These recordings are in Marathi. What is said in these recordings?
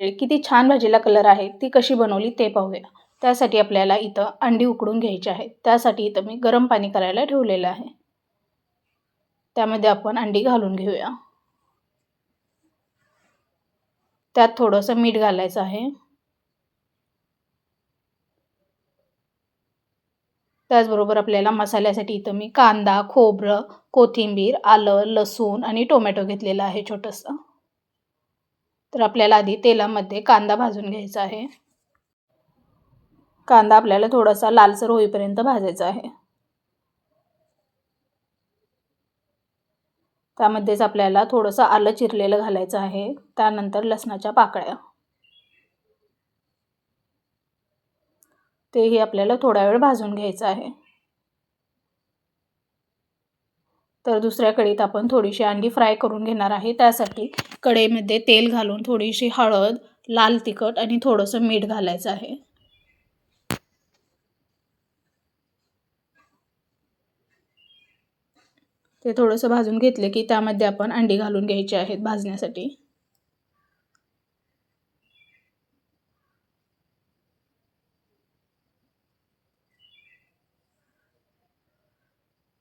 किती छान भाजीला कलर आहे ती कशी बनवली ते पाहूया. त्यासाठी आपल्याला इथं अंडी उकडून घ्यायची आहेत. त्यासाठी इथं मी गरम पाणी करायला ठेवलेलं आहे. त्यामध्ये आपण अंडी घालून घेऊया. त्यात थोडंसं मीठ घालायचं आहे. त्याचबरोबर आपल्याला मसाल्यासाठी इथं मी कांदा खोबरं कोथिंबीर आलं लसूण आणि टोमॅटो घेतलेला आहे छोटंसं. तर आपल्याला आधी तेलामध्ये कांदा भाजून घ्यायचा आहे. कांदा आपल्याला थोडासा लालसर होईपर्यंत भाजायचा आहे. त्यामध्येच आपल्याला थोडंसं आलं चिरलेलं घालायचं आहे. त्यानंतर लसणाच्या पाकळ्या. तेही आपल्याला थोडा वेळ भाजून घ्यायचं आहे. तर दुसऱ्या कढईत आपण थोडीशी अंडी फ्राय करून घेणार आहे. त्यासाठी कढईमध्ये तेल घालून थोडीशी हळद लाल तिखट आणि थोडंसं मीठ घालायचं आहे. ते थोडंसं भाजून घेतले की त्यामध्ये आपण अंडी घालून घ्यायची आहेत भाजण्यासाठी.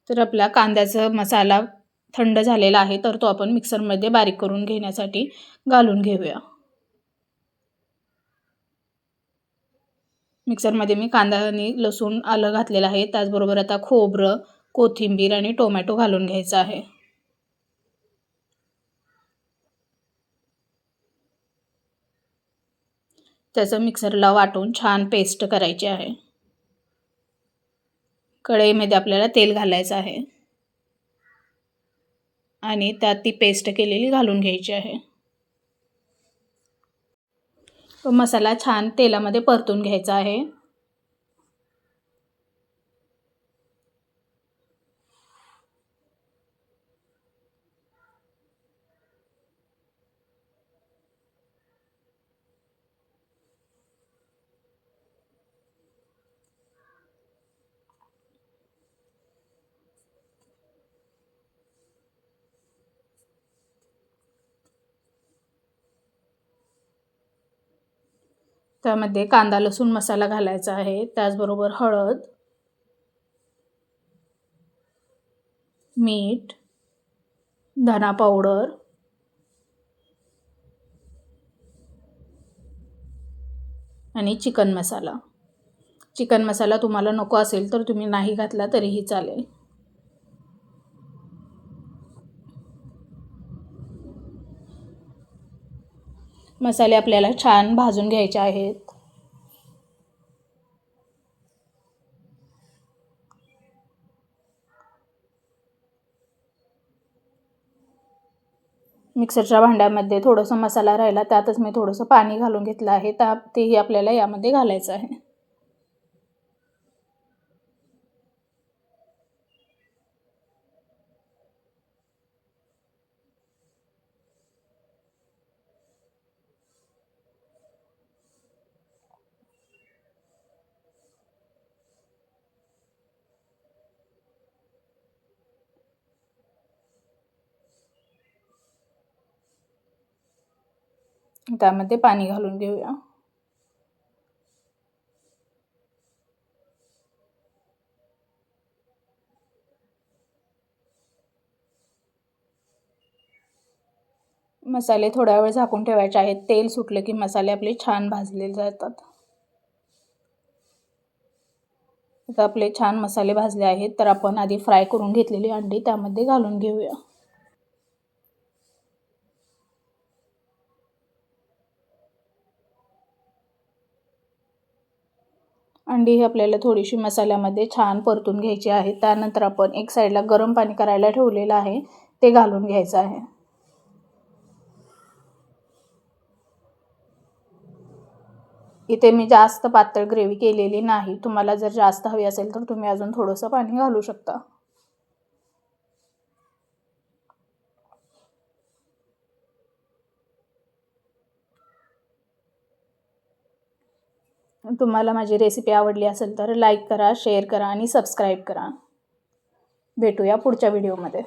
तर आपला कांद्याचा मसाला थंड झालेला आहे तर तो आपण मिक्सरमध्ये बारीक करून घेण्यासाठी घालून घेऊया. मिक्सरमध्ये मी कांदा आणि लसूण आलं घातलेलं आहे त्याचबरोबर आता खोबरं कोथिंबीर आणि टोमॅटो घालून घ्यायचा आहे. त्याचं मिक्सरला वाटून छान पेस्ट करायची आहे. कढईमध्ये आपल्याला तेल घालायचं आहे. आणि त्यात ती पेस्ट केलेली घालून घ्यायची आहे. मसाला छान तेलामध्ये परतून घ्यायचा आहे. त्यामध्ये कांदा लसूण मसाला घालायचा आहे. त्याचबरोबर हळद मीठ धना पावडर आणि चिकन मसाला. चिकन मसाला तुम्हाला नको असेल तर तुम्ही नाही घातला तरीही चालेल. मसाले आपल्याला छान भाजून घ्यायचे आहेत. मिक्सरच्या भांड्यामध्ये थोडंसं मसाला राहिला त्यातच मी थोडंसं पाणी घालून घेतलं आहे. त्या तेही आपल्याला यामध्ये घालायचं आहे. त्यामध्ये पाणी घालून घेऊया. मसाले थोड्या वेळ झाकून ठेवायचे आहेत. तेल सुटलं की मसाले आपले छान भाजले जातात. आता आपले छान मसाले भाजले आहेत. तर आपण आधी फ्राय करून घेतलेली अंडी त्यामध्ये घालून घेऊया. अंडी ही आपल्याला थोडीशी मसाल्यामध्ये छान परतून घ्यायची आहे. त्यानंतर आपण एक साईडला गरम पाणी करायला ठेवलेलं आहे. ते घालून घ्यायचं आहे. इथे मी जास्त पातळ ग्रेव्ही केलेली नाही. तुम्हाला जर जास्त हवी असेल तर तुम्ही अजून थोडंसं पाणी घालू शकता. तुम्हाला माझी रेसिपी आवडली असेल तर लाईक करा शेअर करा आणि सबस्क्राईब करा. भेटूया पुढच्या व्हिडिओमध्ये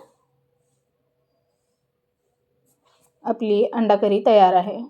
आपली अंडा करी तयार आहे.